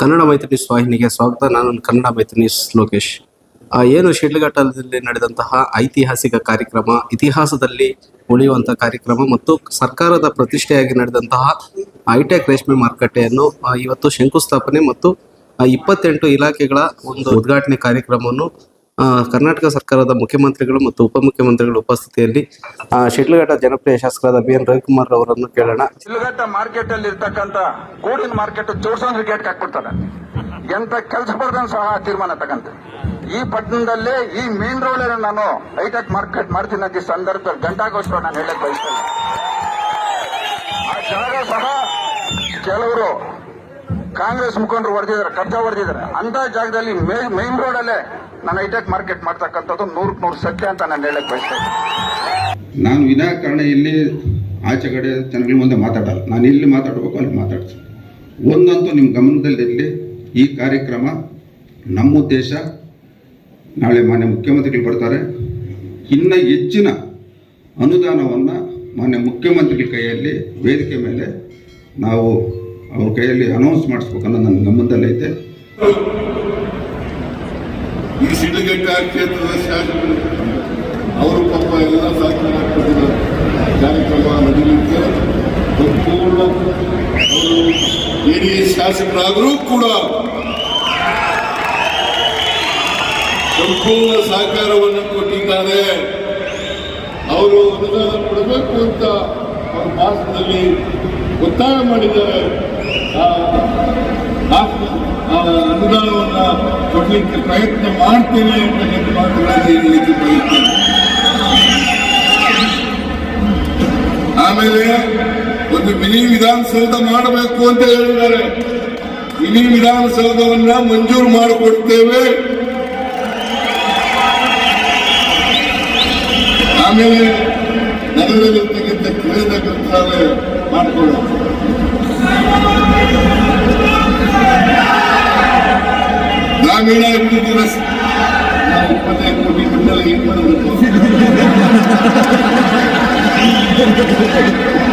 ಕನ್ನಡ ಮೈತ್ರಿ ವಾಹಿನಿಗೆ ಸ್ವಾಗತ. ನಾನು ಕನ್ನಡ ಮೈತ್ರಿ ಲೋಕೇಶ್. ಏನು ಶಿಡ್ಲಘಟ್ಟದಲ್ಲಿ ನಡೆದಂತಹ ಐತಿಹಾಸಿಕ ಕಾರ್ಯಕ್ರಮ, ಇತಿಹಾಸದಲ್ಲಿ ಉಳಿಯುವಂತಹ ಕಾರ್ಯಕ್ರಮ ಮತ್ತು ಸರ್ಕಾರದ ಪ್ರತಿಷ್ಠೆಯಾಗಿ ನಡೆದಂತಹ ಹೈಟೆಕ್ ರೇಷ್ಮೆ ಮಾರುಕಟ್ಟೆಯನ್ನು ಇವತ್ತು ಶಂಕುಸ್ಥಾಪನೆ ಮತ್ತು ಇಪ್ಪತ್ತೆಂಟು ಇಲಾಖೆಗಳ ಒಂದು ಉದ್ಘಾಟನೆ ಕಾರ್ಯಕ್ರಮವನ್ನು ಕರ್ನಾಟಕ ಸರ್ಕಾರದ ಮುಖ್ಯಮಂತ್ರಿಗಳು ಮತ್ತು ಉಪಮುಖ್ಯಮಂತ್ರಿಗಳ ಉಪಸ್ಥಿತಿಯಲ್ಲಿ ಶಿಡ್ಲಘಟ್ಟ ಜನಪ್ರಿಯ ಶಾಸಕರಾದ ಬಿ ಎನ್ ರವಿಕುಮಾರ್ ಅವರನ್ನು ಕೇಳೋಣ. ಶಿಡ್ಲಘಟ್ಟ ಮಾರ್ಕೆಟ್ ಅಲ್ಲಿ ಇರ್ತಕ್ಕಂತ ಕೂಡಿನ ಮಾರ್ಕೆಟ್ ಜೋರ್ಸಂದ್ರ ಗೇಟ್ ಹಾಕ್ಬಿಡ್ತಾರೆ. ಎಂತ ಕೆಲಸ ಬರ್ದನ್ ಸಹ ತೀರ್ಮಾನ ತಗಂತ ಈ ಪಟ್ಟಣದಲ್ಲೇ ಈ ಮೇನ್ ರೋಡ್ ನಾನು ಹೈಟೆಕ್ ಮಾರ್ಕೆಟ್ ಮಾಡ್ತೀನಿ ಈ ಸಂದರ್ಭದಲ್ಲಿ ಗಂಟಾಗೋಸ್ಕರ ನಾನು ಹೇಳಕ್ ಬಯಸ್ತೇನೆ. ಆ ಜಾಗ ಸಹ ಕೆಲವರು ಕಾಂಗ್ರೆಸ್ ಮುಖಂಡರು ಹೊಡೆದಿದ್ದಾರೆ, ಕಬ್ಜಾ ಹೊಡೆದಿದ್ದಾರೆ. ಅಂತ ಜಾಗದಲ್ಲಿ ಮೇನ್ ರೋಡ್ ಅಲ್ಲೇ ನಾನು ಹೈಟೆಕ್ ಮಾರ್ಕೆಟ್ ಮಾಡ್ತಕ್ಕಂಥದ್ದು ನೂರಕ್ಕೆ ನೂರು ಸತ್ಯ ಅಂತ ನಾನು ಹೇಳಕ್ ಬಯಸ್ತೇನೆ. ನಾನು ವಿನಾಕಾರಣ ಇಲ್ಲಿ ಆಚೆ ಕಡೆ ಜನಗಳ ಮುಂದೆ ಮಾತಾಡಲ್ಲ. ನಾನು ಇಲ್ಲಿ ಮಾತಾಡಬೇಕು ಅಲ್ಲಿ ಮಾತಾಡ್ತೀನಿ. ಒಂದಂತೂ ನಿಮ್ಮ ಗಮನದಲ್ಲಿರಲಿ ಈ ಕಾರ್ಯಕ್ರಮ ನಮ್ಮ ಉದ್ದೇಶ. ನಾಳೆ ಮಾನ್ಯ ಮುಖ್ಯಮಂತ್ರಿಗಳು ಬರ್ತಾರೆ. ಇನ್ನೂ ಹೆಚ್ಚಿನ ಅನುದಾನವನ್ನು ಮಾನ್ಯ ಮುಖ್ಯಮಂತ್ರಿಗಳ ಕೈಯಲ್ಲಿ ವೇದಿಕೆ ಮೇಲೆ ನಾವು ಅವ್ರ ಕೈಯಲ್ಲಿ ಅನೌನ್ಸ್ ಮಾಡಿಸ್ಬೇಕನ್ನೋ ನನ್ನ ಗಮನದಲ್ಲೈತೆ. ಈ ಸಿಡಿಗೆಟ್ಟ ಕ್ಷೇತ್ರದ ಶಾಸಕರು, ಅವರು ಪಾಪ ಎಲ್ಲ ಸಹಕಾರ ಕಾರ್ಯಕ್ರಮ ನಡೀಲಿಕ್ಕೆ ಸಂಪೂರ್ಣ ಅವರು ಹಿರಿಯ ಶಾಸಕರಾದರೂ ಕೂಡ ಸಂಪೂರ್ಣ ಸಹಕಾರವನ್ನು ಕೊಟ್ಟಿದ್ದಾರೆ. ಅವರು ಅನುದಾನ ಕೊಡಬೇಕು ಅಂತ ಅವರ ಭಾಷಣದಲ್ಲಿ ಒತ್ತಾಯ ಮಾಡಿದ್ದಾರೆ. ಅನುದಾನವನ್ನ ಕೊಡ್ಲಿಕ್ಕೆ ಪ್ರಯತ್ನ ಮಾಡ್ತೇನೆ ಅಂತ ಮಾತುಗಳಲ್ಲಿ ಹೇಳಲಿಕ್ಕೆ ಬಯಸ್ತೇನೆ ಆಮೇಲೆ ಒಂದು ಮಿನಿ ವಿಧಾನಸೌಧ ಮಾಡಬೇಕು ಅಂತ ಹೇಳಿದ್ದಾರೆ. ಮಿನಿ ವಿಧಾನಸೌಧವನ್ನ ಮಂಜೂರು ಮಾಡಿಕೊಡ್ತೇವೆ. ಆಮೇಲೆ ನಗರದಲ್ಲಿರ್ತಕ್ಕಂಥ ಕ್ರೀಡಾ ಗ್ರಂಥಾಲಯ ಮಾಡಿಕೊಳ್ಳೋದು ಗ್ರಾಮೀಣ ಅಭಿವೃದ್ಧಿ ರಸ್ತೆ ಇಪ್ಪತ್ತೈದು ಕೋಟಿ ಮಾಡಬೇಕು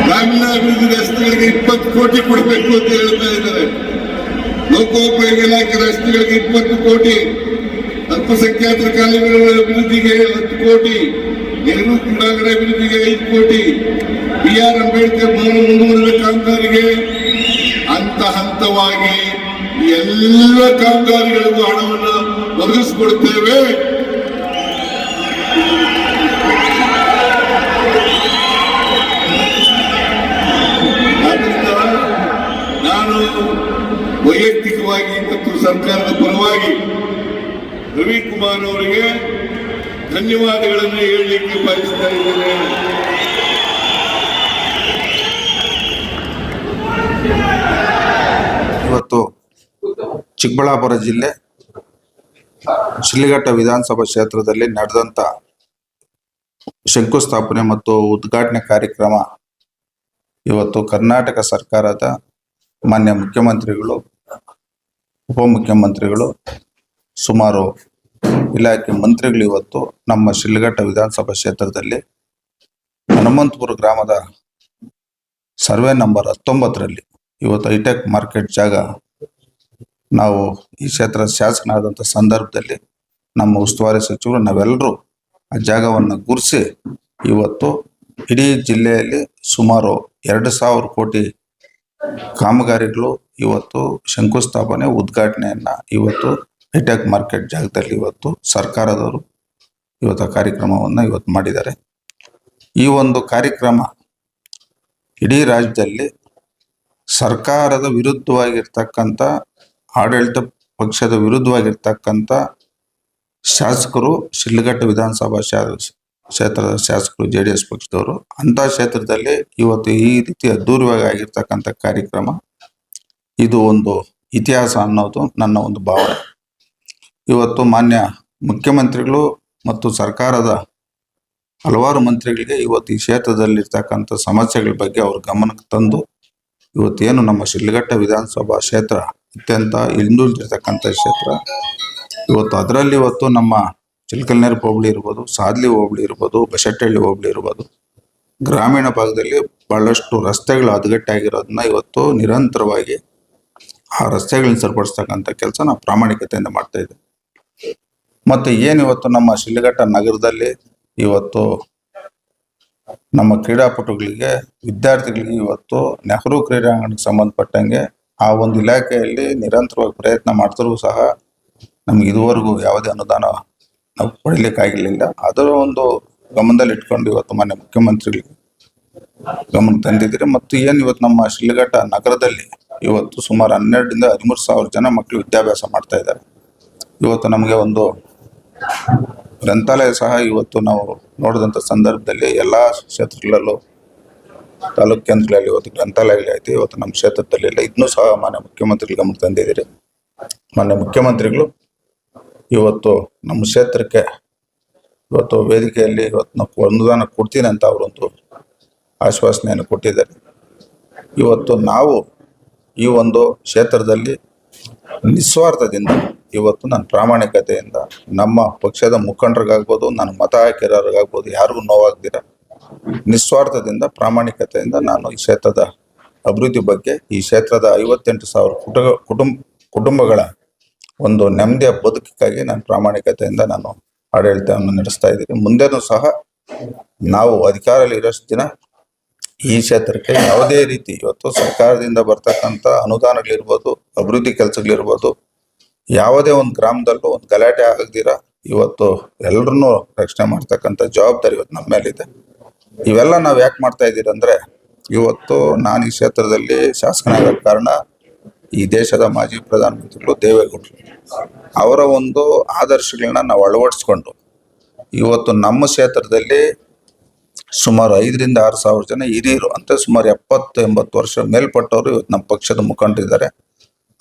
ಗ್ರಾಮೀಣ ಅಭಿವೃದ್ಧಿ ರಸ್ತೆಗಳಿಗೆ ಇಪ್ಪತ್ತು ಕೋಟಿ ಕೊಡಬೇಕು ಅಂತ ಹೇಳ್ತಾ ಇದ್ದಾರೆ. ಲೋಕೋಪಯೋಗಿ ಇಲಾಖೆ ರಸ್ತೆಗಳಿಗೆ ಇಪ್ಪತ್ತು ಕೋಟಿ. ಅಲ್ಪಸಂಖ್ಯಾತರ ಕಾಲೇಜುಗಳ ಅಭಿವೃದ್ಧಿಗೆ ಹತ್ತು ಕೋಟಿ. ನೆಹರು ಕ್ರೀಡಾಂಗಣ ಅಭಿವೃದ್ಧಿಗೆ ಐದು ಕೋಟಿ. ಬಿ ಆರ್ ಅಂಬೇಡ್ಕರ್ ಭವನ ಮುಂದುವರೆದ ಕಾಮಗಾರಿಗೆ ಹಂತ ಹಂತವಾಗಿ ಎಲ್ಲ ಕಾಮಗಾರಿಗಳಿಗೂ ಹಣವನ್ನು ಒದಗಿಸಿಕೊಡ್ತೇವೆ. ನಾನು ವೈಯಕ್ತಿಕವಾಗಿ ಮತ್ತು ಸರ್ಕಾರದ ಪರವಾಗಿ ರವಿಕುಮಾರ್ ಅವರಿಗೆ ಧನ್ಯವಾದಗಳನ್ನು ಹೇಳಲಿಕ್ಕೆ ಬಯಸ್ತಾ ಇದ್ದೇನೆ. ಇವತ್ತು ಚಿಕ್ಕಬಳ್ಳಾಪುರ ಜಿಲ್ಲೆ, ಶಿಲ್ಲಿಘಟ್ಟ ವಿಧಾನಸಭಾ ಕ್ಷೇತ್ರದಲ್ಲಿ ನಡೆದಂತ ಶಂಕುಸ್ಥಾಪನೆ ಮತ್ತು ಉದ್ಘಾಟನೆ ಕಾರ್ಯಕ್ರಮ ಇವತ್ತು ಕರ್ನಾಟಕ ಸರ್ಕಾರದ ಮಾನ್ಯ ಮುಖ್ಯಮಂತ್ರಿಗಳು, ಉಪಮುಖ್ಯಮಂತ್ರಿಗಳು, ಸುಮಾರು ಇಲಾಖೆ ಮಂತ್ರಿಗಳು ಇವತ್ತು ನಮ್ಮ ಶಿಲ್ಲಿಘಟ್ಟ ವಿಧಾನಸಭಾ ಕ್ಷೇತ್ರದಲ್ಲಿ ಹನುಮಂತಪುರ ಗ್ರಾಮದ ಸರ್ವೆ ನಂಬರ್ ಹತ್ತೊಂಬತ್ತರಲ್ಲಿ ಇವತ್ತು ಹೈಟೆಕ್ ಮಾರ್ಕೆಟ್ ಜಾಗ ನಾವು ಈ ಕ್ಷೇತ್ರದ ಶಾಸಕನಾದಂಥ ಸಂದರ್ಭದಲ್ಲಿ ನಮ್ಮ ಉಸ್ತುವಾರಿ ಸಚಿವರು ನಾವೆಲ್ಲರೂ ಆ ಜಾಗವನ್ನು ಗುರುಸಿ ಇವತ್ತು ಇಡೀ ಜಿಲ್ಲೆಯಲ್ಲಿ ಸುಮಾರು ಎರಡು ಸಾವಿರ ಕೋಟಿ ಕಾಮಗಾರಿಗಳು ಇವತ್ತು ಶಂಕುಸ್ಥಾಪನೆ, ಉದ್ಘಾಟನೆಯನ್ನ ಇವತ್ತು ಹೈಟೆಕ್ ಮಾರ್ಕೆಟ್ ಜಾಗದಲ್ಲಿ ಇವತ್ತು ಸರ್ಕಾರದವರು ಇವತ್ತು ಕಾರ್ಯಕ್ರಮವನ್ನು ಇವತ್ತು ಮಾಡಿದ್ದಾರೆ. ಈ ಒಂದು ಕಾರ್ಯಕ್ರಮ ಇಡೀ ರಾಜ್ಯದಲ್ಲಿ ಸರ್ಕಾರದ ವಿರುದ್ಧವಾಗಿರ್ತಕ್ಕಂಥ ಆಡಳಿತ ಪಕ್ಷದ ವಿರುದ್ಧವಾಗಿರ್ತಕ್ಕಂಥ ಶಾಸಕರು ಶಿಡ್ಲಘಟ್ಟ ವಿಧಾನಸಭಾ ಕ್ಷೇತ್ರದ ಶಾಸಕರು ಜೆ ಡಿ ಎಸ್ ಪಕ್ಷದವರು, ಅಂಥ ಕ್ಷೇತ್ರದಲ್ಲಿ ಇವತ್ತು ಈ ರೀತಿ ಅದ್ದೂರಿಯಾಗಿ ಆಗಿರ್ತಕ್ಕಂಥ ಕಾರ್ಯಕ್ರಮ ಇದು ಒಂದು ಇತಿಹಾಸ ಅನ್ನೋದು ನನ್ನ ಒಂದು ಭಾವನೆ. ಇವತ್ತು ಮಾನ್ಯ ಮುಖ್ಯಮಂತ್ರಿಗಳು ಮತ್ತು ಸರ್ಕಾರದ ಹಲವಾರು ಮಂತ್ರಿಗಳಿಗೆ ಇವತ್ತು ಈ ಕ್ಷೇತ್ರದಲ್ಲಿರ್ತಕ್ಕಂಥ ಸಮಸ್ಯೆಗಳ ಬಗ್ಗೆ ಅವ್ರ ಗಮನಕ್ಕೆ ತಂದು ಇವತ್ತೇನು ನಮ್ಮ ಶಿಲ್ಘಟ್ಟ ವಿಧಾನಸಭಾ ಕ್ಷೇತ್ರ ಅತ್ಯಂತ ಹಿಂದುಳಿದಿರ್ತಕ್ಕಂಥ ಕ್ಷೇತ್ರ. ಇವತ್ತು ಅದರಲ್ಲಿ ಇವತ್ತು ನಮ್ಮ ಚಿಲ್ಕಲ್ನೇರು ಹೋಬಳಿ ಇರ್ಬೋದು, ಸಾದ್ಲಿ ಹೋಬಳಿ ಇರ್ಬೋದು ಬಸಟ್ಟಹಳ್ಳಿ ಹೋಬಳಿ ಇರ್ಬೋದು. ಗ್ರಾಮೀಣ ಭಾಗದಲ್ಲಿ ಬಹಳಷ್ಟು ರಸ್ತೆಗಳು ಹದಗೆಟ್ಟಾಗಿರೋದನ್ನ ಇವತ್ತು ನಿರಂತರವಾಗಿ ಆ ರಸ್ತೆಗಳನ್ನ ಸರಿಪಡಿಸ್ತಕ್ಕಂಥ ಕೆಲಸ ನಾವು ಪ್ರಾಮಾಣಿಕತೆಯಿಂದ ಮಾಡ್ತಾ ಇದ್ದೀವಿ. ಮತ್ತು ಏನು ಇವತ್ತು ನಮ್ಮ ಶಿಲ್ಲಘಟ್ಟ ನಗರದಲ್ಲಿ ಇವತ್ತು ನಮ್ಮ ಕ್ರೀಡಾಪಟುಗಳಿಗೆ, ವಿದ್ಯಾರ್ಥಿಗಳಿಗೆ ಇವತ್ತು ನೆಹರು ಕ್ರೀಡಾಂಗಣಕ್ಕೆ ಸಂಬಂಧಪಟ್ಟಂಗೆ ಆ ಒಂದು ಇಲಾಖೆಯಲ್ಲಿ ನಿರಂತರವಾಗಿ ಪ್ರಯತ್ನ ಮಾಡ್ತಿರೂ ಸಹ ನಮ್ಗೆ ಇದುವರೆಗೂ ಯಾವುದೇ ಅನುದಾನ ನಾವು ಪಡಿಲಿಕ್ಕಾಗಿರ್ಲಿಲ್ಲ. ಅದರ ಒಂದು ಗಮನದಲ್ಲಿ ಇಟ್ಕೊಂಡು ಇವತ್ತು ಮಾನ್ಯ ಮುಖ್ಯಮಂತ್ರಿಗಳಿಗೆ ಗಮನ ತಂದಿದ್ದೀರಿ. ಮತ್ತು ಏನು ಇವತ್ತು ನಮ್ಮ ಶಿಲ್ಘಟ್ಟ ನಗರದಲ್ಲಿ ಇವತ್ತು ಸುಮಾರು ಹನ್ನೆರಡರಿಂದ ಹದಿಮೂರು ಸಾವಿರ ಜನ ಮಕ್ಕಳು ವಿದ್ಯಾಭ್ಯಾಸ ಮಾಡ್ತಾ ಇದ್ದಾರೆ. ಇವತ್ತು ನಮಗೆ ಒಂದು ಗ್ರಂಥಾಲಯ ಸಹ ಇವತ್ತು ನಾವು ನೋಡಿದಂಥ ಸಂದರ್ಭದಲ್ಲಿ ಎಲ್ಲ ಕ್ಷೇತ್ರಗಳಲ್ಲೂ ತಾಲೂಕು ಕೇಂದ್ರಗಳಲ್ಲಿ ಇವತ್ತು ಗ್ರಂಥಾಲಯಗಳೈತೆ ಇವತ್ತು ನಮ್ಮ ಕ್ಷೇತ್ರದಲ್ಲಿ ಇಲ್ಲ. ಇದನ್ನೂ ಸಹ ಮಾನ್ಯ ಮುಖ್ಯಮಂತ್ರಿಗಳು ಗಮನ ತಂದಿದ್ದೀರಿ. ಮಾನ್ಯ ಮುಖ್ಯಮಂತ್ರಿಗಳು ಇವತ್ತು ನಮ್ಮ ಕ್ಷೇತ್ರಕ್ಕೆ ಇವತ್ತು ವೇದಿಕೆಯಲ್ಲಿ ಇವತ್ತು ನಾವು ಅನುದಾನ ಕೊಡ್ತೀನಿ ಅಂತ ಅವರೊಂದು ಆಶ್ವಾಸನೆಯನ್ನು ಕೊಟ್ಟಿದ್ದಾರೆ. ಇವತ್ತು ನಾವು ಈ ಒಂದು ಕ್ಷೇತ್ರದಲ್ಲಿ ನಿಸ್ವಾರ್ಥದಿಂದ ಇವತ್ತು ನಾನು ಪ್ರಾಮಾಣಿಕತೆಯಿಂದ ನಮ್ಮ ಪಕ್ಷದ ಮುಖಂಡರಿಗಾಗ್ಬೋದು, ನನ್ನ ಮತ ಹಾಕಿರೋರಿಗಾಗ್ಬೋದು, ಯಾರಿಗೂ ನೋವಾಗ್ದಿರ ನಿಸ್ವಾರ್ಥದಿಂದ, ಪ್ರಾಮಾಣಿಕತೆಯಿಂದ ನಾನು ಈ ಕ್ಷೇತ್ರದ ಅಭಿವೃದ್ಧಿ ಬಗ್ಗೆ ಈ ಕ್ಷೇತ್ರದ ಐವತ್ತೆಂಟು ಸಾವಿರ ಕುಟುಂಬ ಕುಟುಂಬ ಕುಟುಂಬಗಳ ಒಂದು ನೆಮ್ಮದಿಯ ಬದುಕಿಗಾಗಿ ನಾನು ಪ್ರಾಮಾಣಿಕತೆಯಿಂದ ನಾನು ಆಡಳಿತವನ್ನು ನಡೆಸ್ತಾ ಇದ್ದೀನಿ. ಮುಂದೆನೂ ಸಹ ನಾವು ಅಧಿಕಾರದಲ್ಲಿ ಇರೋಷ್ಟು ದಿನ ಈ ಕ್ಷೇತ್ರಕ್ಕೆ ಯಾವುದೇ ರೀತಿ ಇವತ್ತು ಸರ್ಕಾರದಿಂದ ಬರ್ತಕ್ಕಂಥ ಅನುದಾನಗಳಿರ್ಬೋದು, ಅಭಿವೃದ್ಧಿ ಕೆಲಸಗಳಿರ್ಬೋದು, ಯಾವುದೇ ಒಂದು ಗ್ರಾಮದಲ್ಲೂ ಒಂದು ಗಲಾಟೆ ಆಗದಿರ ಇವತ್ತು ಎಲ್ಲರನ್ನೂ ರಕ್ಷಣೆ ಮಾಡ್ತಕ್ಕಂಥ ಜವಾಬ್ದಾರಿ ಇವತ್ತು ನಮ್ಮ ಮೇಲಿದೆ. ಇವೆಲ್ಲ ನಾವು ಯಾಕೆ ಮಾಡ್ತಾ ಇದ್ದೀರಿ ಅಂದ್ರೆ, ಇವತ್ತು ನಾನು ಈ ಕ್ಷೇತ್ರದಲ್ಲಿ ಶಾಸಕನಾಗಿರೋ ಕಾರಣ ಈ ದೇಶದ ಮಾಜಿ ಪ್ರಧಾನಮಂತ್ರಿಗಳು ದೇವೇಗೌಡರು. ಅವರ ಒಂದು ಆದರ್ಶಗಳನ್ನ ನಾವು ಅಳವಡಿಸ್ಕೊಂಡು, ಇವತ್ತು ನಮ್ಮ ಕ್ಷೇತ್ರದಲ್ಲಿ ಸುಮಾರು ಐದರಿಂದ ಆರು ಸಾವಿರ ಜನ ಹಿರಿಯರು ಅಂತ ಸುಮಾರು ಎಪ್ಪತ್ತು, ಎಂಬತ್ತು ವರ್ಷ ಮೇಲ್ಪಟ್ಟವರು ಇವತ್ತು ನಮ್ಮ ಪಕ್ಷದ ಮುಖಂಡರಿದ್ದಾರೆ.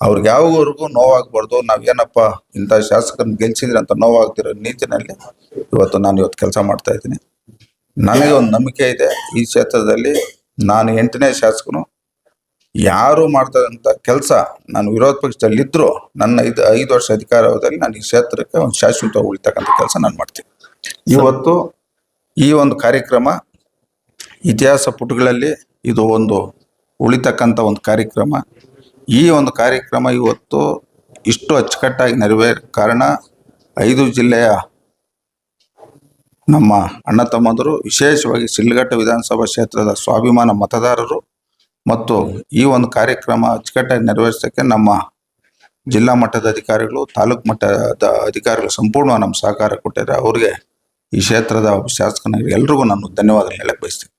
ಅವ್ರಿಗೆ ಯಾವಾಗವರೆಗೂ ನೋವಾಗಬಾರ್ದು ನಾವೇನಪ್ಪ ಇಂಥ ಶಾಸಕರನ್ನ ಗೆಲ್ಸಿದ್ರೆ ಅಂತ ನೋವಾಗ್ತಿರೋ ನೀತಿನಲ್ಲಿ ಇವತ್ತು ನಾನು ಇವತ್ತು ಕೆಲಸ ಮಾಡ್ತಾ ಇದ್ದೀನಿ. ನನಗೆ ಒಂದು ನಂಬಿಕೆ ಇದೆ ಈ ಕ್ಷೇತ್ರದಲ್ಲಿ. ನಾನು ಎಂಟನೇ ಶಾಸಕನು. ಯಾರು ಮಾಡ್ತಕ್ಕಂಥ ಕೆಲಸ ನಾನು ವಿರೋಧ ಪಕ್ಷದಲ್ಲಿದ್ದರೂ ನನ್ನ ಐದು ಐದು ವರ್ಷ ಅಧಿಕಾರಾವಧಿಯಲ್ಲಿ ನಾನು ಈ ಕ್ಷೇತ್ರಕ್ಕೆ ಒಂದು ಶಾಶ್ವತ ಉಳಿತಕ್ಕಂಥ ಕೆಲಸ ನಾನು ಮಾಡ್ತೀನಿ. ಇವತ್ತು ಈ ಒಂದು ಕಾರ್ಯಕ್ರಮ ಇತಿಹಾಸ ಪುಟಗಳಲ್ಲಿ ಇದು ಒಂದು ಉಳಿತಕ್ಕಂಥ ಒಂದು ಕಾರ್ಯಕ್ರಮ. ಈ ಒಂದು ಕಾರ್ಯಕ್ರಮ ಇವತ್ತು ಇಷ್ಟು ಅಚ್ಚುಕಟ್ಟಾಗಿ ನೆರವೇರ ಕಾರಣ ಐದು ಜಿಲ್ಲೆಯ ನಮ್ಮ ಅಣ್ಣ ತಮ್ಮಂದರು, ವಿಶೇಷವಾಗಿ ಶಿಲ್ಘಟ್ಟ ವಿಧಾನಸಭಾ ಕ್ಷೇತ್ರದ ಸ್ವಾಭಿಮಾನ ಮತದಾರರು ಮತ್ತು ಈ ಒಂದು ಕಾರ್ಯಕ್ರಮ ಅಚ್ಚುಕಟ್ಟಾಗಿ ನೆರವೇರಿಸೋಕ್ಕೆ ನಮ್ಮ ಜಿಲ್ಲಾ ಮಟ್ಟದ ಅಧಿಕಾರಿಗಳು, ತಾಲೂಕು ಮಟ್ಟದ ಅಧಿಕಾರಿಗಳು ಸಂಪೂರ್ಣ ನಮ್ಮ ಸಹಕಾರ ಕೊಟ್ಟಿದ್ದಾರೆ. ಅವರಿಗೆ ಈ ಕ್ಷೇತ್ರದ ಶಾಸಕನಾಗಿ ಎಲ್ರಿಗೂ ನಾನು ಧನ್ಯವಾದ ಹೇಳಕ್ಕೆ ಬಯಸ್ತೀನಿ.